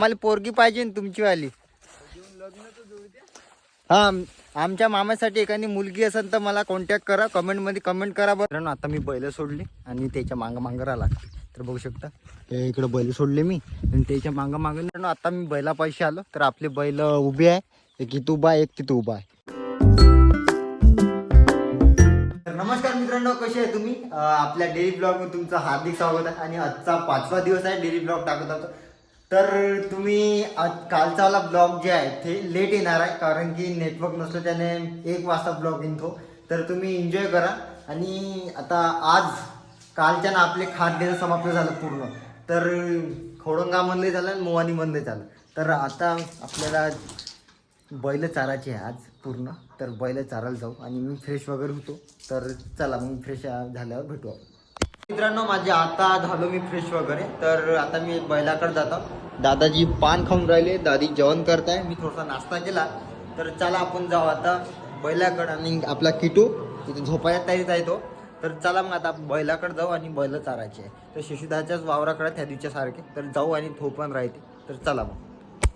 मला पोरगी पाहिजे ना तुमची वाली हा आमच्या मामासाठी एखादी मुलगी असेल तर मला कॉन्टॅक्ट करा कमेंटमध्ये कमेंट करा बरं. आता मी बैल सोडली आणि त्याच्या मांग मांग राहिला. तर बघू शकता हे इकडे बैल सोडले मी आणि त्याच्या मांग मांग. आता मी बैला पैसे आलो तर आपले बैल उभे आहे. एक इथं उभा आहे एक तिथं उभा आहे. नमस्कार मित्रांनो कसे आहे तुम्ही? आपल्या डेली ब्लॉगमध्ये तुमचं हार्दिक स्वागत आहे आणि आजचा पाचवा दिवस आहे डेली ब्लॉग टाकत आहोत. तर तुम्ही आज कालचा वाला ब्लॉग जे आहे ते लेट येणार आहे कारण की नेटवर्क नसलं त्याने एक वाजता ब्लॉग येतो. तर तुम्ही एन्जॉय करा. आणि आता आज कालच्यानं आपले आपले खाद्य समाप्त झालं पूर्ण. तर खोडंगामधले झालं आणि मोवानीमधले झालं. तर आता आपल्याला बैल चारायची आहे आज पूर्ण. तर बैल चारायला जाऊ. आणि मी फ्रेश वगैरे होतो. तर चला मग फ्रेश झाल्यावर भेटू आपण. मित्रांनो माझे आता झालो मी फ्रेश वगैरे. तर आता मी बैलाकडे जातो. दादाजी पान खाऊन राहिले दादी जेवण करताय. मी थोडासा नाश्ता केला. तर चला आपण जाऊ आता बैलाकडे आणि आपला किटू. तिथे झोपायच्या तयारीत आहे तो. तर चला मग आता बैलाकडे जाऊ आणि बैल चारायचे आहे. तर शिशुदाच्याच वावराकडे त्या दिवच्या सारखे. तर जाऊ आणि थो पण राहते. तर चला मग.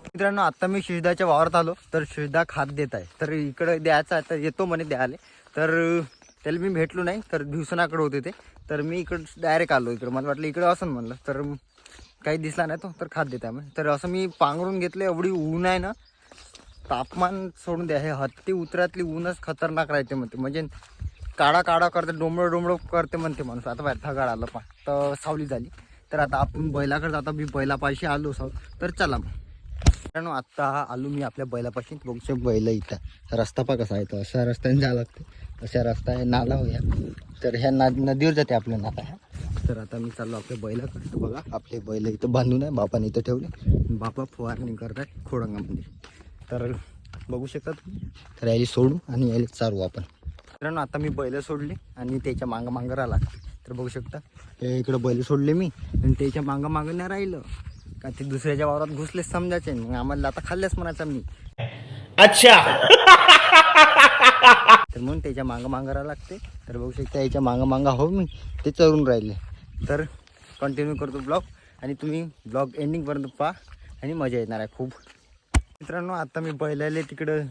मित्रांनो आता मी शिशुदाच्या वावरात आलो. तर शिशुदा खात देत आहे. तर इकडे द्यायचा आहे तर येतो म्हणे द्यायला. तर त्याला मी भेटलो नाही तर दिवसनाकडे होते ते. तर मी इकडं डायरेक्ट आलो इकडं. मला वाटलं इकडं असं म्हणलं. तर काही दिसला नाही तो तर खात देत आहे म्हणे तर असं मी पांघरून घेतलं एवढी ऊन आहे ना तापमान सोडून द्या. हे हत्ती उतरातली ऊनच खतरनाक राहते म्हणते. म्हणजे काळा काळा करते डोंबळं डोंबळं करते म्हणते माणूस. आता बाहेर थगाड आलं पण. तर सावली झाली. तर आता आपण बैलाकडे जाता. मी बैलापाशी आलो साव तर चला मग. आत्ता आता आलो मी आपल्या बैलापाशी. बघू बैल इथं. रस्ता पा कसा आहे तो. अशा रस्त्याने जावं लागते. अशा रस्ता आहे नाला होया तर ह्या ना नदीवर जाते आपल्या नाला ह्या तर आता मी चाललो आपल्या बैलाकडे. बघा आपले बैल इथं बांधून आहे बापाने इथं ठेवले. बापा फवारणी करतात खोडंगामध्ये. तर बघू शकता तुम्ही तर यायला सोडू आणि यायला चारू आपण. मित्रांनो आता मी बैल सोडली आणि त्याच्या मागं मागं राहिला. तर बघू शकता हे इकडं बैल सोडले मी आणि त्याच्या मागं मागं नाही राहिलं. का ते दुसऱ्याच्या वावरात घुसलेच समजायचे. मग आम्हाला आता खाल्ल्याच म्हणायचं मी अच्छा. तर म्हणून त्याच्या मागं मागं राहावं लागते. तर बघू शकता याच्या मागं मागं हो मी. ते चरून राहिले. तर कंटिन्यू करतो ब्लॉग आणि तुम्ही ब्लॉग एंडिंगपर्यंत पहा आणि मजा येणार आहे खूप. मित्रांनो आता मी बैलाले तिकडं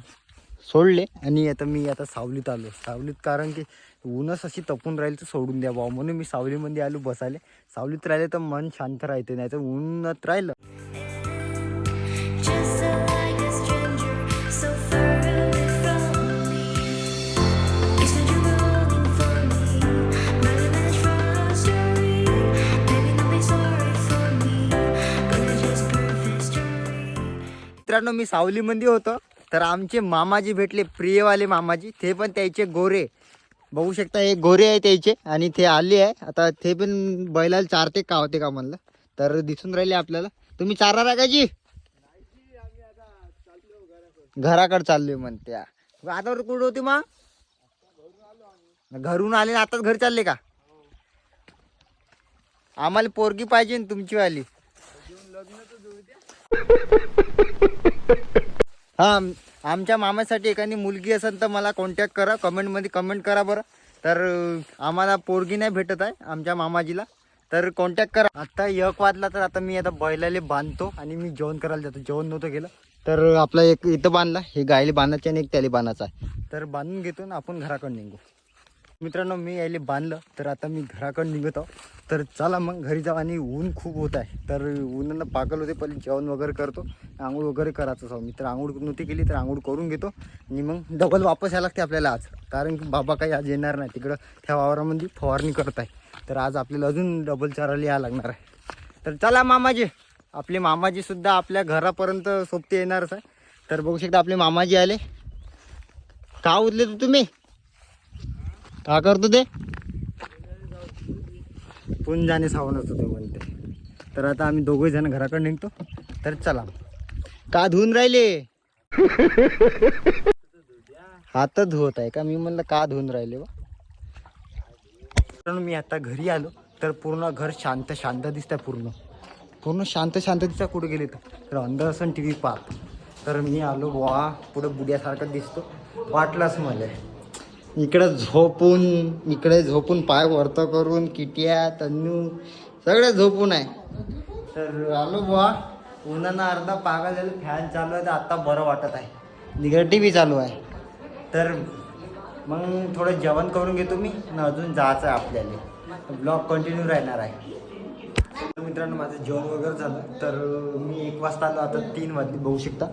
सोडले आणि आता मी आता सावलीत आलो. सावलीत कारण की ऊनच अशी तपून राहील तर सोडून द्या भाऊ म्हणून मी सावलीमध्ये आलो बसायला. सावलीत राहिले तर मन शांत राहते नाही तर ऊनत राहिलं. मित्रांनो मी सावलीमध्ये होतो. तर आमचे मामाजी भेटले प्रियवाले मामाजी. ते पण त्याचे गोरे. बघू शकता हे गोरे आहे त्याचे आणि ते आले आहे. आता ते पण बैलाला चारते का होते का म्हणलं? तर दिसून राहिले आपल्याला. तुम्ही चारा आहे का जी? घराकडे चाललोय म्हणत्या आता कुठं होती मग? घरून आले आताच घर चालले का? आम्हाला पोरगी पाहिजे ना तुमची वाली. हा आमच्या मामासाठी एखादी मुलगी असेल तर मला कॉन्टॅक्ट करा. कमेंटमध्ये कमेंट करा बरं. तर आम्हाला पोरगी नाही भेटत आहे आमच्या मामाजीला. तर कॉन्टॅक्ट करा. आत्ता एक वाजला तर आता मी आता बैलाले बांधतो आणि मी जेवण करायला जातो. जेवण नव्हतं गेलं तर आपला एक इथं बांधला. हे गायले बांधायचे आणि एक त्याला बांधायचा आहे. तर बांधून घेतो आणि आपण घराकडे निघू. मित्रांनो मी यायले बांधलं तर आता मी घराकडं निघत. आहो तर चला मग घरी जाऊ आणि ऊन खूप होत आहे. तर ऊनानं पागल होते पहिले जेवण वगैरे करतो. आंघोळ वगैरे करायचं असं मी तर आंघोळ नव्हती केली तर आंघोळ करून घेतो. आणि मग डबल वापस यायला लागते आपल्याला आज. कारण की बाबा काही आज येणार नाही. तिकडं त्या वावरामध्ये फवारणी करत आहे तर आज आपल्याला अजून डबल चारायला यायला लागणार आहे. तर चला मामाजी. आपले मामाजी सुद्धा आपल्या घरापर्यंत सोबते येणारच आहे. तर बघू शकता आपले मामाजी आले. का उरले तू तुम्ही? का करतो ते? पुंजाने सावनच होते म्हणते. तर आता आम्ही दोघे जण घराकडे निघतो. तर चला. का धुवून राहिले? हात धुवत आहे का? मी म्हणलं का धुवून राहिले बा? मी आता घरी आलो. तर पूर्ण घर शांत शांत दिसतंय पूर्ण. पूर्ण शांत शांत दिसतं कुठे गेले तर. तर अंदर असं टी व्ही पाहत. तर मी आलो वा पुढं बुड्यासारखं दिसतो. वाटलंच मला. इकडं झोपून इकडे झोपून पाय वरत करून किट्या तन्नू सगळे झोपून आहे. तर आलो बुवा. उन्हानं अर्धा पागल झालं फॅन चालू आहे तर आत्ता बरं वाटत आहे. निगेटिव्ही टी व्ही चालू आहे. तर मग थोडं जेवण करून घेतो मी आणि अजून जायचं आहे आपल्याला. ब्लॉग कंटिन्यू राहणार आहे. मित्रांनो माझं जेवण वगैरे झालं. तर मी एक वाजता आलो आता तीन वाजले बघू शकता.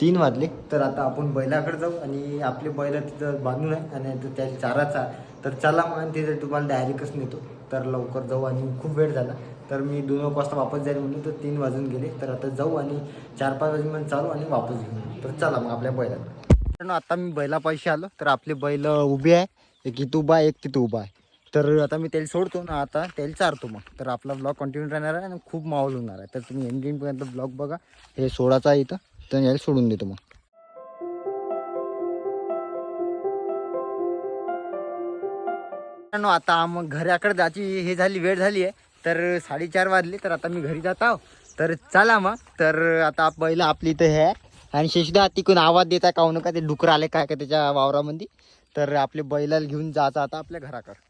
तीन वाजले. तर आता आपण बैलाकडे जाऊ आणि आपले बैल तिथं बांधून आहे आणि आता त्याला चाराचा तर चला मग तिथे तुम्हाला डायरेक्टच नेतो. तर लवकर जाऊ आणि खूप वेळ झाला. तर मी दोन एक वाजता वापस जाईल म्हणून तर तीन वाजून गेले. तर आता जाऊ आणि चार पाच वाजेपर्यंत चालू आणि वापस घेऊन तर चला मग आपल्या बैलाला. मित्रांनो आता मी बैलापाशी आलो. तर आपले बैल उभे आहे. एक इथं उभा आहे एक तिथं उभा आहे. तर आता मी त्याला सोडतो ना आता त्याला चारतो मग. तर आपला ब्लॉग कंटिन्यू राहणार आहे आणि खूप माहोल होणार आहे. तर तुम्ही एंडिंगपर्यंत ब्लॉग बघा. हे सोडाचा आहे इथं. तर याला सोडून देतो मग. मित्रांनो, आता मग घराकडे जायची हे झाली वेळ झाली आहे. तर साडेचार वाजले तर आता मी घरी जात आहो. तर चला मग. तर आता पहिलं आपली इथं हे आहे. आणि शेषदा तिकडून आवाज देता का हो नका ते डुकर आले काय का त्याच्या वावरामध्ये. तर आपले बैलाला घेऊन जायचं आता आपल्या घराकडे.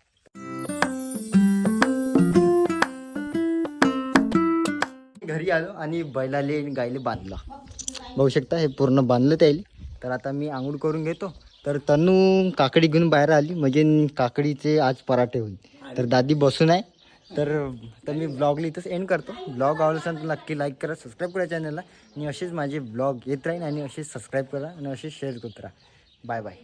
घरी आलो आणि बैलाले आणि गायले बांधलं. बघू शकता हे पूर्ण बांधलं त्याला तर आता मी आंघोळ करून घेतो. तर तनू काकडी घेऊन बाहेर आली. म्हणजे काकडीचे आज पराठे होईल. तर दादी बसून आहे. तर तर मी ब्लॉगला इथंच एंड करतो. ब्लॉग आवडला असेल तर नक्की लाईक करा सबस्क्राईब करा चॅनलला आणि असेच माझे ब्लॉग येत राहील आणि असेच सबस्क्राईब करा आणि असेच शेअर करत राहा. Bye bye